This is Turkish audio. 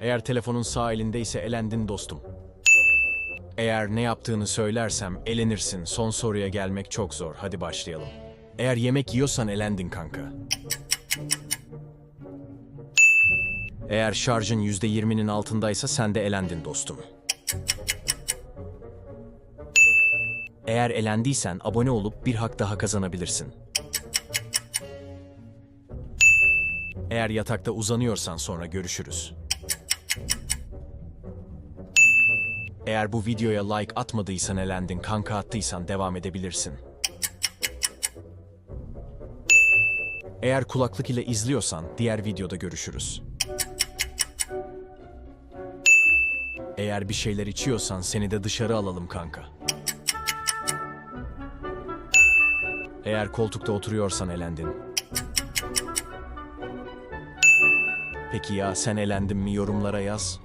Eğer telefonun sağ elindeyse elendin dostum. Eğer ne yaptığını söylersem elenirsin. Son soruya gelmek çok zor. Hadi başlayalım. Eğer yemek yiyorsan elendin kanka. Eğer şarjın %20'nin altındaysa sen de elendin dostum. Eğer elendiysen abone olup bir hak daha kazanabilirsin. Eğer yatakta uzanıyorsan sonra görüşürüz. Eğer bu videoya like atmadıysan elendin, kanka attıysan devam edebilirsin. Eğer kulaklık ile izliyorsan diğer videoda görüşürüz. Eğer bir şeyler içiyorsan seni de dışarı alalım kanka. Eğer koltukta oturuyorsan elendin. Peki ya sen elendin mi yorumlara yaz.